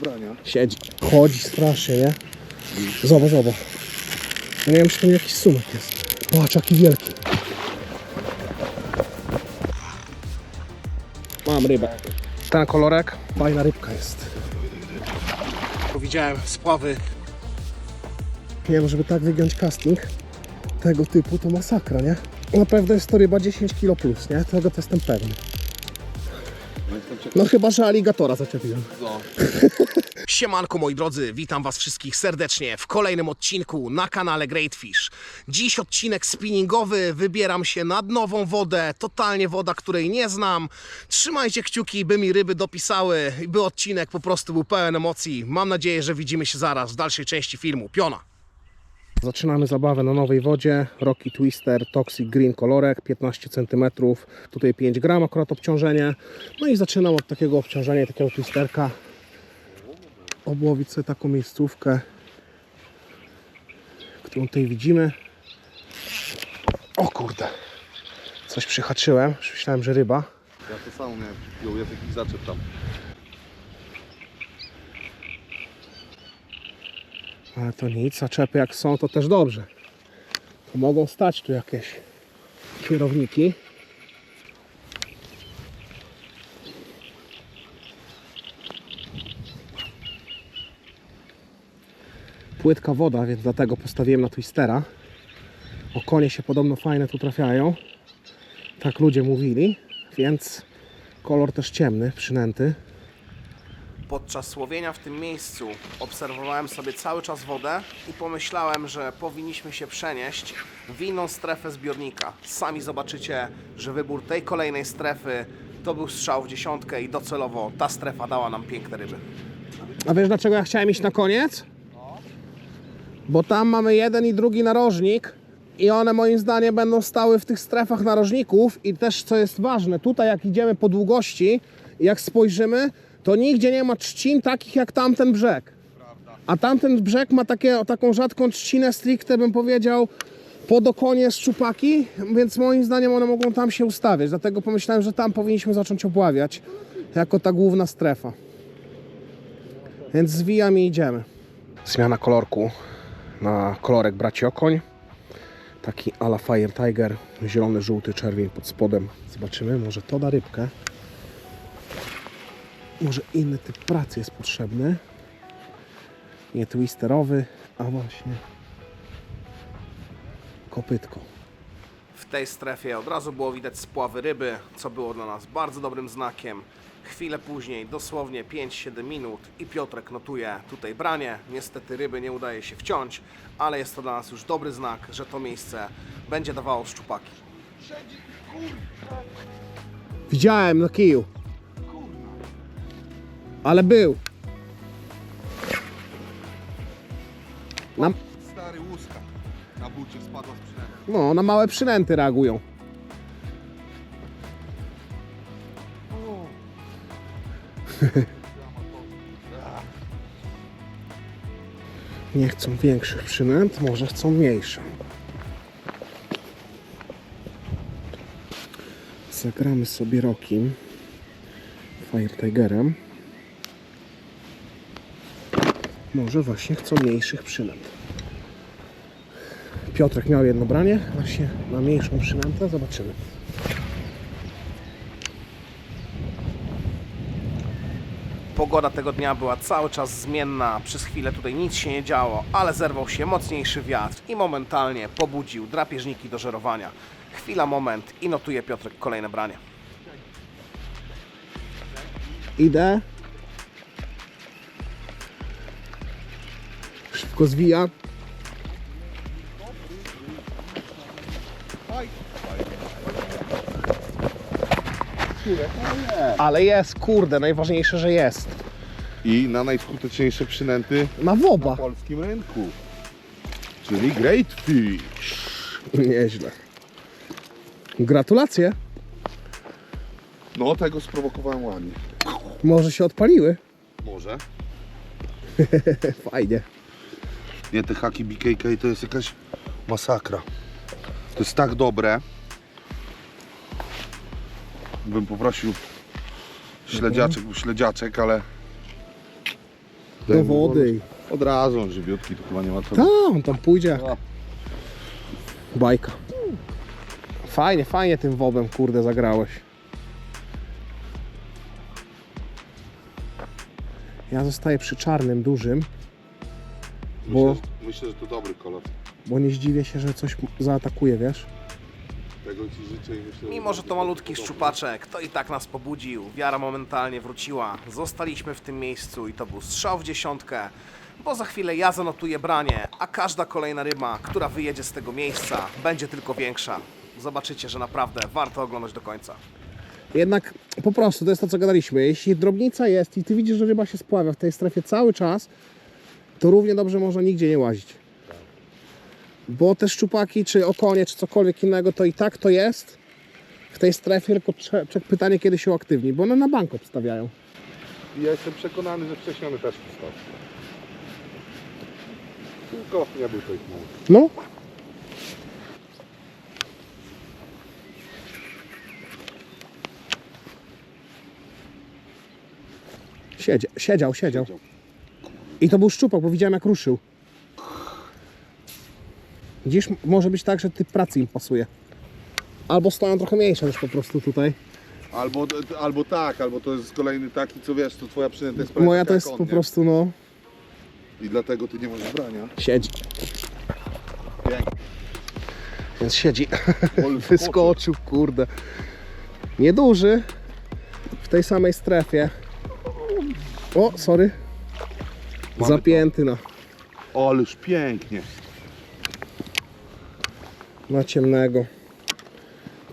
brania. Siedzi. Chodzi strasznie, nie? Zobacz, zobacz. Ja nie wiem, czy to jakiś sumek jest. Patrz, jaki wielki. Mam rybę. Ten kolorek, fajna rybka jest. Widziałem spławy. Nie no, żeby tak wygiąć casting tego typu, to masakra, nie? Na pewno jest to ryba 10 kg plus, nie? Tego to jestem pewny. No chyba, że aligatora zaczepiłem. No. Siemanko moi drodzy, witam was wszystkich serdecznie w kolejnym odcinku na kanale Great Fish. Dziś odcinek spinningowy, wybieram się nad nową wodę, totalnie woda, której nie znam. Trzymajcie kciuki, by mi ryby dopisały i by odcinek po prostu był pełen emocji. Mam nadzieję, że widzimy się zaraz w dalszej części filmu. Piona! Zaczynamy zabawę na nowej wodzie. Rocky Twister Toxic Green kolorek 15 cm. Tutaj 5 gram akurat obciążenie. No i zaczynam od takiego obciążenia, takiego twisterka. Obłowić sobie taką miejscówkę, którą tutaj widzimy. O kurde, coś przyhaczyłem. Myślałem, że ryba. Ja to samo miałem. Jakiś zaczep tam. Ale to nic, a czepy jak są, to też dobrze. To mogą stać tu jakieś kierowniki. Płytka woda, więc dlatego postawiłem na twistera. Okonie się podobno fajne tu trafiają. Tak ludzie mówili, więc kolor też ciemny, przynęty. Podczas łowienia w tym miejscu obserwowałem sobie cały czas wodę i pomyślałem, że powinniśmy się przenieść w inną strefę zbiornika. Sami zobaczycie, że wybór tej kolejnej strefy to był strzał w dziesiątkę i docelowo ta strefa dała nam piękne ryby. A wiesz dlaczego ja chciałem iść na koniec? Bo tam mamy jeden i drugi narożnik i one moim zdaniem będą stały w tych strefach narożników i też co jest ważne, tutaj jak idziemy po długości jak spojrzymy, to nigdzie nie ma trzcin takich jak tamten brzeg. A tamten brzeg ma takie, taką rzadką trzcinę stricte bym powiedział pod okonie szczupaki, więc moim zdaniem one mogą tam się ustawiać. Dlatego pomyślałem, że tam powinniśmy zacząć obławiać jako ta główna strefa. Więc zwijam i idziemy. Zmiana kolorku na kolorek braci okoń. Taki ala Fire Tiger, zielony, żółty, czerwień pod spodem. Zobaczymy, może to da rybkę. Może inny typ pracy jest potrzebny. Nie twisterowy, a właśnie kopytko. W tej strefie od razu było widać spławy ryby, co było dla nas bardzo dobrym znakiem. Chwilę później, dosłownie 5-7 minut i Piotrek notuje tutaj branie. Niestety ryby nie udaje się wciąć, ale jest to dla nas już dobry znak, że to miejsce będzie dawało szczupaki. Widziałem na kiju. Ale był. Na, Stary łuska. Na bucie spadła z przynęty. no, na małe przynęty reagują. Nie chcą większych przynęt, może chcą mniejsze. Zagramy sobie rokiem Fire Tigerem. Może właśnie chcą mniejszych przynęt. Piotrek miał jedno branie, właśnie na mniejszą przynętę, zobaczymy. Pogoda tego dnia była cały czas zmienna, przez chwilę tutaj nic się nie działo, ale zerwał się mocniejszy wiatr i momentalnie pobudził drapieżniki do żerowania. Chwila, moment i notuje Piotrek kolejne branie. Idę. Szybko zwija. Ale jest, kurde, najważniejsze, że jest. I na najskuteczniejsze przynęty woba. na polskim rynku. Czyli Great Fish. Nieźle. Gratulacje. No, tego sprowokowałem ładnie. Może się odpaliły. Może. Fajnie. Nie, te haki BKK to jest jakaś masakra. To jest tak dobre. Bym poprosił śledziaczek, był śledziaczek, ale do wody. Od razu on żywiutki, to chyba nie ma co. Tak, on tam pójdzie A. bajka. Fajnie, fajnie tym wobem, kurde, zagrałeś. Ja zostaję przy czarnym, dużym, bo, Myślę, że- myślę, że to dobry kolor. bo nie zdziwię się, że coś zaatakuje, wiesz? Tego ci życzę i myślę, Mimo, że to malutki szczupaczek, to i tak nas pobudził. Wiara momentalnie wróciła. Zostaliśmy w tym miejscu i to był strzał w dziesiątkę, bo za chwilę ja zanotuję branie, a każda kolejna ryba, która wyjedzie z tego miejsca, będzie tylko większa. Zobaczycie, że naprawdę warto oglądać do końca. Jednak po prostu to jest to, co gadaliśmy. Jeśli drobnica jest i ty widzisz, że ryba się spławia w tej strefie cały czas, to równie dobrze można nigdzie nie łazić. Bo te szczupaki, czy okonie, czy cokolwiek innego, to i tak to jest w tej strefie, tylko pytanie, kiedy się uaktywni, bo one na bank obstawiają. Ja jestem przekonany, że wcześniej one też wstał. Tylko nie był to ich. No. Siedział, siedział. Siedział. I to był szczupak, bo widziałem jak ruszył. Dziś może być tak, że typ pracy im pasuje. Albo stoją trochę mniejsze niż po prostu tutaj. Albo, albo tak, albo to jest kolejny taki, co wiesz, to twoja przynęta jest prawie Moja to jest on, po nie? prostu no... I dlatego ty nie masz brania. Siedzi. Pięknie. Więc siedzi. Wyskoczył, kurde. Nieduży. W tej samej strefie. O, sorry. Mamy Zapięty na, O, ależ pięknie. na ciemnego.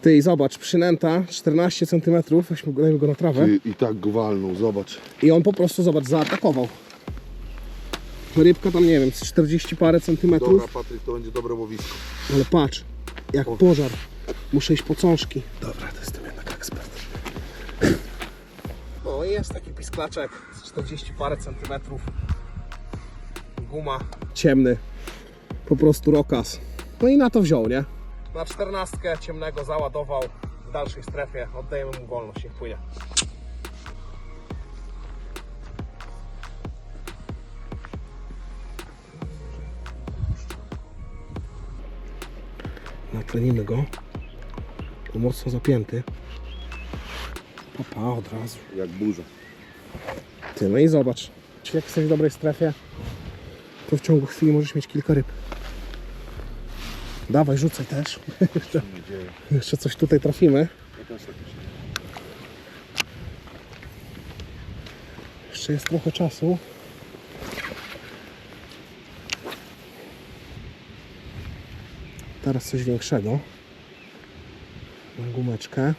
Ty i zobacz, przynęta 14 cm, weźmy go, dajmy go na trawę. Ty, I tak go walnął, zobacz. I on po prostu, zobacz, zaatakował. Rybka tam, nie wiem, z 40 parę centymetrów. Dobra, Patryk, to będzie dobre łowisko. Ale patrz, jak pożar. Muszę iść po cążki. Dobra, to jestem jednak ekspert. No i jest taki pisklaczek z 40 parę centymetrów. Guma. Ciemny. Po prostu rokas. No i na to wziął, nie? Na czternastkę ciemnego załadował w dalszej strefie. Oddajemy mu wolność, niech płynie. Natlenimy go. Tu mocno zapięty. Papa od razu. Jak burza. Ty, no i zobacz. Jak jesteś w dobrej strefie, to w ciągu chwili możesz mieć kilka ryb. Dawaj, rzucaj też. jeszcze, jeszcze coś tutaj trafimy. Jeszcze jest trochę czasu. Teraz coś większego. Na gumeczkę.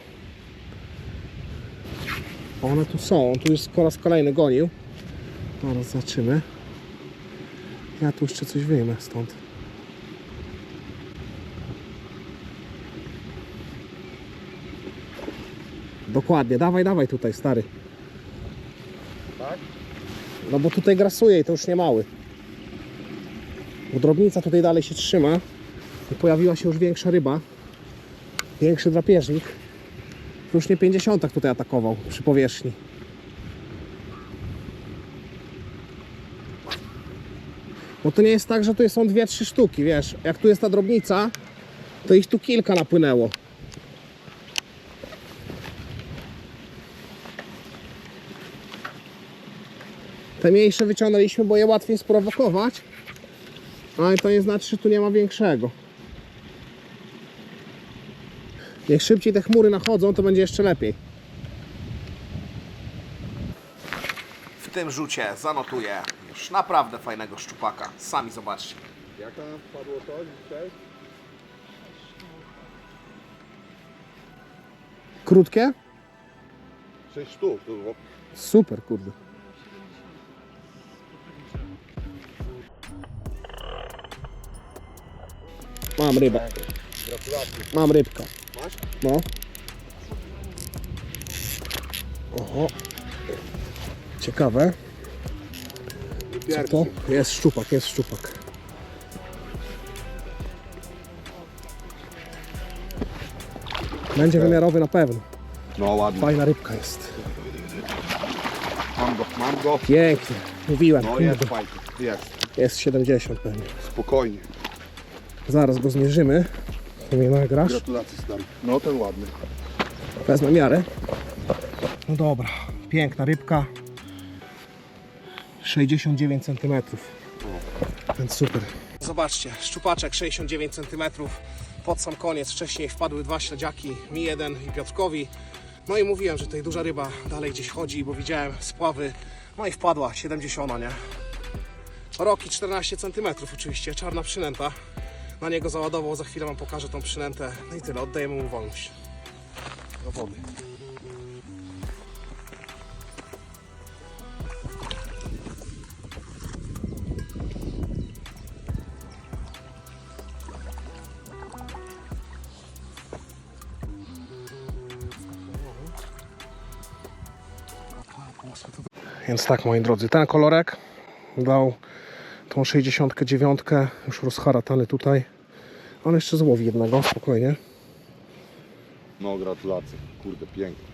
One tu są. Tu już po raz kolejny gonił. Zaraz zobaczymy. Ja tu jeszcze coś wyjmę stąd. Dokładnie. Dawaj, dawaj tutaj, stary. Tak? No bo tutaj grasuje i to już nie mały. Bo drobnica tutaj dalej się trzyma. I pojawiła się już większa ryba. Większy drapieżnik. Już nie 50 tutaj atakował przy powierzchni. Bo to nie jest tak, że tu są dwie, trzy sztuki, wiesz. Jak tu jest ta drobnica, to ich tu kilka napłynęło. Te mniejsze wyciągnęliśmy, bo je łatwiej sprowokować. Ale to nie znaczy, że tu nie ma większego. Jak szybciej te chmury nachodzą, to będzie jeszcze lepiej. W tym rzucie zanotuję już naprawdę fajnego szczupaka. Sami zobaczcie. Jaka padło to dzisiaj? Krótkie? 6 sztuk. To było. Super, kurde. Mam rybę. Gratulacje. Mam rybkę. Masz? No. Oho. Ciekawe. Co to? Jest szczupak, jest szczupak. Będzie wymiarowy na pewno. No ładnie. Fajna rybka jest. Mam go, mam go. Pięknie. Mówiłem, No kurde. jest fajnie, jest. jest 70 pewnie. Spokojnie. Zaraz go zmierzymy. Ty mnie nagrasz. Gratulacje stary. No ten ładny. Wezmę miarę. No dobra, piękna rybka. 69 cm. Więc super. Zobaczcie, szczupaczek 69 cm. Pod sam koniec wcześniej wpadły dwa śledziaki, mi jeden i Piotrkowi. No i mówiłem, że tutaj duża ryba dalej gdzieś chodzi, bo widziałem spławy. No i wpadła 70, nie? Roki 14 cm oczywiście, czarna przynęta. Na niego załadował, za chwilę wam pokażę tą przynętę. No i tyle, oddajemy mu wolność. Do wody. Więc tak, moi drodzy, ten kolorek dał tą 69, już rozharatany tutaj. On jeszcze złowi jednego, spokojnie. No gratulacje. Kurde, pięknie.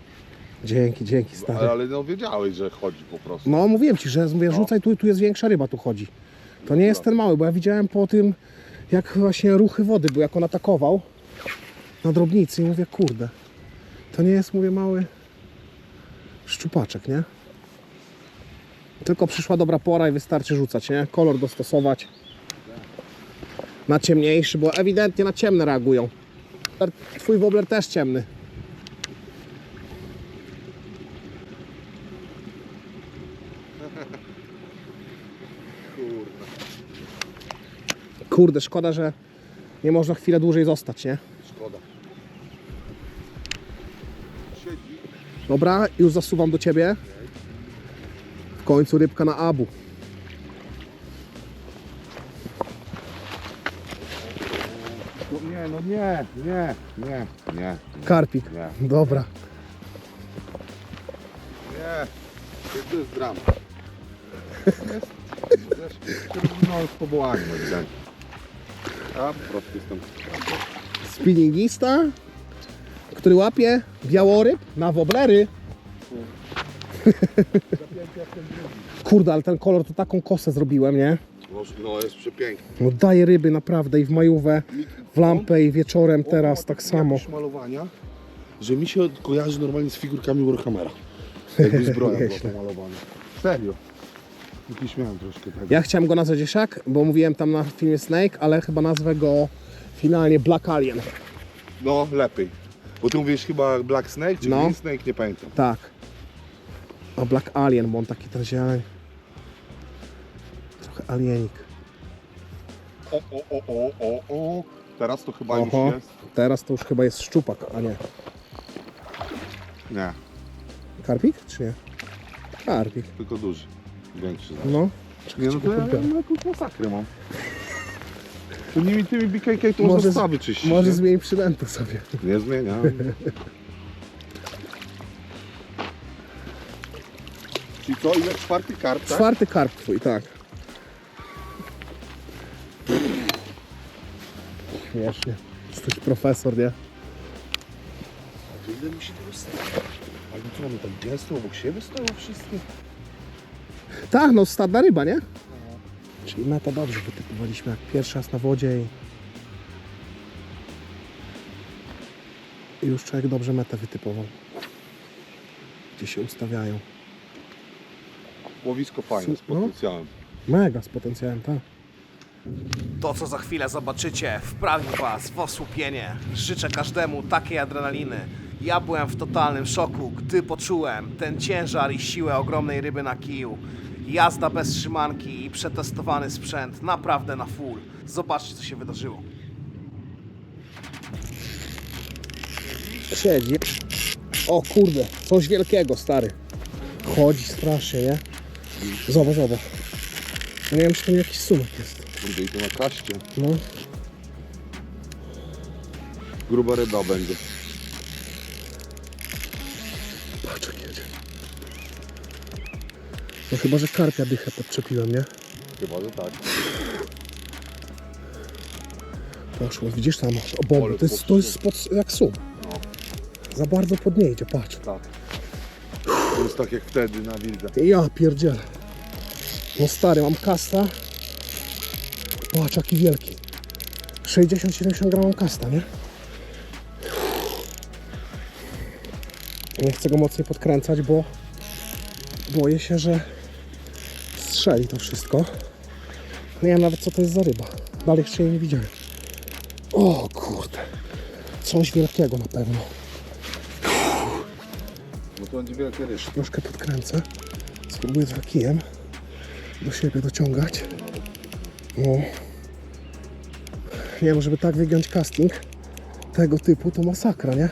Dzięki, dzięki stary. Ale, ale no wiedziałeś, że chodzi po prostu. No mówiłem ci, że mówię, rzucaj tu, tu jest większa ryba, tu chodzi. To nie jest ten mały, bo ja widziałem po tym, jak właśnie ruchy wody, bo jak on atakował na drobnicy i mówię, kurde, to nie jest, mówię, mały szczupaczek, nie? Tylko przyszła dobra pora i wystarczy rzucać, nie? Kolor dostosować na ciemniejszy, bo ewidentnie na ciemne reagują. Twój wobler też ciemny. Kurde. Kurde, szkoda, że nie można chwilę dłużej zostać, nie? Szkoda. Dobra, już zasuwam do ciebie. W końcu rybka na abu. No nie, no nie, nie, nie, nie, Karpik. nie. Dobra. Nie. To jest drama. Jest. No, z powołaniem ewidentnie. A, po prostu jestem. Spinningista, który łapie białoryb na woblery. Kurde, ale ten kolor to taką kosę zrobiłem, nie? No, no jest przepiękny. No daje ryby naprawdę i w majówę, w lampę i wieczorem teraz tak samo. malowania, że mi się kojarzy normalnie z figurkami Warhammera. Jakby zbroja była Nieźle. pomalowana. Serio. Jakiś miałem troszkę tego. Ja chciałem go nazwać Jeszak, bo mówiłem tam na filmie Snake, ale chyba nazwę go finalnie Black Alien. No, lepiej. Bo ty mówisz chyba Black Snake, czy No. Green Snake, nie pamiętam. Tak. A Black Alien, bo on taki ten zieleń. Trochę alienik. O, o, o, o, o, o. Teraz to chyba Oho. już jest. Teraz to już chyba jest szczupak, a nie. Nie, Karpik czy nie? Karpik. tylko duży. Większy. No. Nie, no to ja, ja jakąś masakrę mam. To nimi tymi BKK to Może można z- stawy czyścić. Może nie? zmień przynętę sobie. Nie zmieniam. Czyli co, ile czwarty karp, tak? Czwarty karp twój, tak. Śmiesznie. Jesteś profesor, nie? To ile musi tego stać? Ale co, one tak gęsto obok siebie stoją wszystkie? Tak, no stadna ryba, nie? Czyli meta dobrze wytypowaliśmy, jak pierwszy raz na wodzie i... I już człowiek dobrze metę wytypował. Gdzie się ustawiają. Łowisko fajne, z No. potencjałem. Mega z potencjałem, tak. To, co za chwilę zobaczycie, wprawi was w osłupienie. Życzę każdemu takiej adrenaliny. Ja byłem w totalnym szoku, gdy poczułem ten ciężar i siłę ogromnej ryby na kiju. Jazda bez trzymanki i przetestowany sprzęt naprawdę na full. Zobaczcie, co się wydarzyło. Siedzi. O kurde, coś wielkiego, stary. Chodzi strasznie, nie? Zobacz, zobacz. Nie wiem, czy to jakiś sumek jest. Kurde, i to na kaście. No, Gruba ryba będzie. patrz jak jedzie. No chyba, że karpia dychę podczepiłem, nie? Chyba, że tak. Poszło, widzisz tam masz To jest, to jest spod, jak sum. Za bardzo pod nie idzie, patrz. Tak. To jest tak jak wtedy na wildę. Ja pierdzielę. No stary, mam kasta. Patrz jaki wielki. 60-70 gramów kasta, nie? Nie chcę go mocniej podkręcać, bo boję się, że strzeli to wszystko. Nie wiem nawet co to jest za ryba. Dalej jeszcze jej nie widziałem. O kurde. Coś wielkiego na pewno. Będzie wielkie ryż. Troszkę podkręcę. Spróbuję trochę kijem do siebie dociągać. No. Nie wiem, żeby tak wygiąć casting tego typu, to masakra, nie?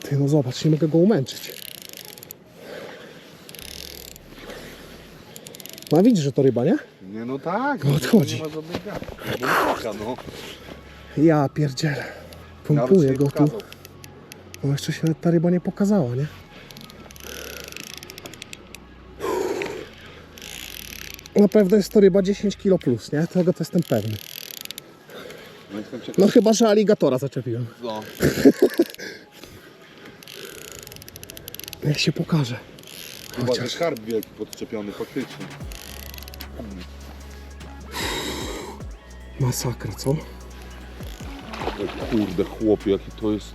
Ty, no zobacz, nie mogę go umęczyć. No widzisz, że to ryba, nie? Nie no tak. No odchodzi. Nie ma żadnej gadki. No, no. Ja pierdzielę. Pompuję go tu. No jeszcze się ta ryba nie pokazała, nie? Na pewno jest to ryba 10 kg plus, nie? Tego to jestem pewny. No jestem ciekaw. No chyba, że aligatora zaczepiłem. No. Niech się pokaże. Chyba, że Chociaż. skarb wielki podczepiony faktycznie. Masakra, co? O kurde chłopie, jaki to jest...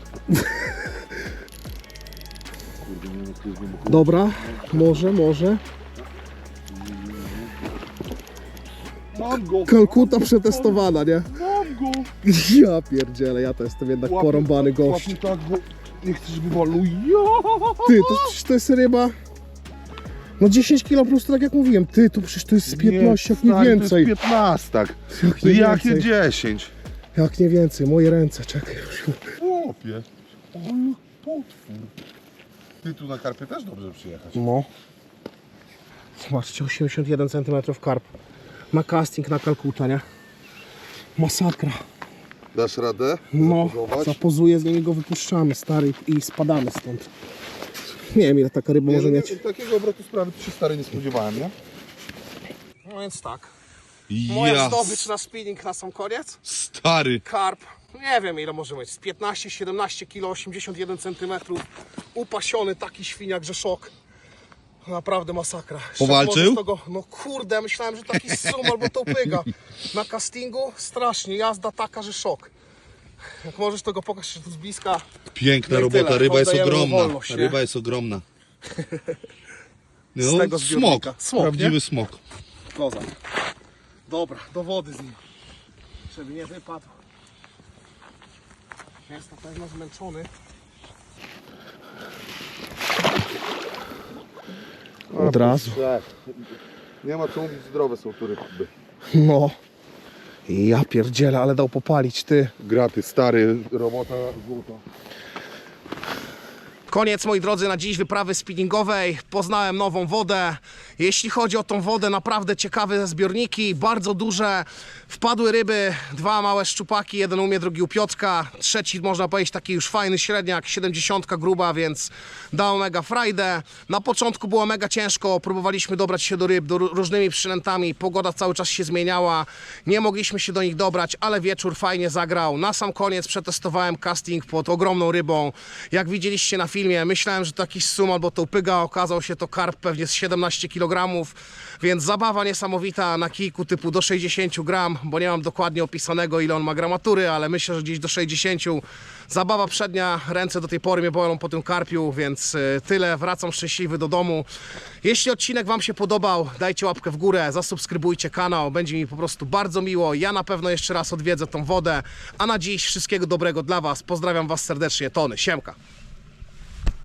Kurde, nie wiem jak to jest głęboko. Dobra, może, może. Mam go! Kalkuta przetestowana, nie? Mam go! Ja pierdzielę, ja to jestem jednak Łapie- porąbany gość. łapie tak, bo nie chcę, żeby walnął. Ja! Ty, to przecież to jest ryba... No 10 kg plus, to tak jak mówiłem. Ty, tu przecież to jest z 15, jak nie stary, więcej. To jest 15, tak. To jakie więcej. 10? Jak nie więcej, moje ręce, czekaj. Chłopie. Ale potwór. Ty tu na karpie też dobrze przyjechać. No. Zobaczcie, 81 cm karp. Ma casting na Kalkutę, nie? Masakra. Dasz radę? No, Zapozować? zapozuję, z niego go wypuszczamy, stary, i spadamy stąd. Nie wiem, ile taka ryba może mieć. nie, takiego obrotu sprawy to się stary nie spodziewałem, nie? No więc tak. Moja Ja, zdobycz na spinning na sam koniec. stary. Karp, nie wiem ile może mieć, z 15-17 kg, 81 cm. Upasiony taki świniak, że szok. Naprawdę masakra. Powalczył? z Tego, no kurde, myślałem, że taki sum albo to pyga. Na castingu strasznie, jazda taka, że szok. Jak możesz to go pokaż tu z bliska. Piękna No robota, tyle. ryba jest Oddajemy ogromna. wolność, nie? ryba jest ogromna. Z No, tego smok. Smok, prawdziwy smok. Kozak. Dobra, do wody z nim. Żeby nie wypadł. Jest na pewno zmęczony. Od razu. Nie ma co mówić, zdrowe są tu ryby. No. Ja pierdzielę, ale dał popalić, ty. Graty, stary, robota złota. Koniec, moi drodzy, na dziś wyprawy spinningowej. Poznałem nową wodę. Jeśli chodzi o tą wodę, naprawdę ciekawe zbiorniki, bardzo duże. Wpadły ryby, dwa małe szczupaki, jeden u mnie, drugi u Piotrka. Trzeci, można powiedzieć, taki już fajny średniak, 70 gruba, więc dał mega frajdę. Na początku było mega ciężko, próbowaliśmy dobrać się do ryb do, różnymi przynętami. Pogoda cały czas się zmieniała, nie mogliśmy się do nich dobrać, ale wieczór fajnie zagrał. Na sam koniec przetestowałem casting pod ogromną rybą. Jak widzieliście na filmie, myślałem, że to jakiś sum albo to upyga, okazał się to karp pewnie z 17 kg, więc zabawa niesamowita na kijku typu do 60 gram, bo nie mam dokładnie opisanego ile on ma gramatury, ale myślę, że gdzieś do 60. Zabawa przednia, ręce do tej pory mnie bolą po tym karpiu, więc y, tyle, wracam szczęśliwy do domu. Jeśli odcinek Wam się podobał, dajcie łapkę w górę, zasubskrybujcie kanał, będzie mi po prostu bardzo miło. Ja na pewno jeszcze raz odwiedzę tą wodę, a na dziś wszystkiego dobrego dla Was. Pozdrawiam Was serdecznie, Tony, siemka.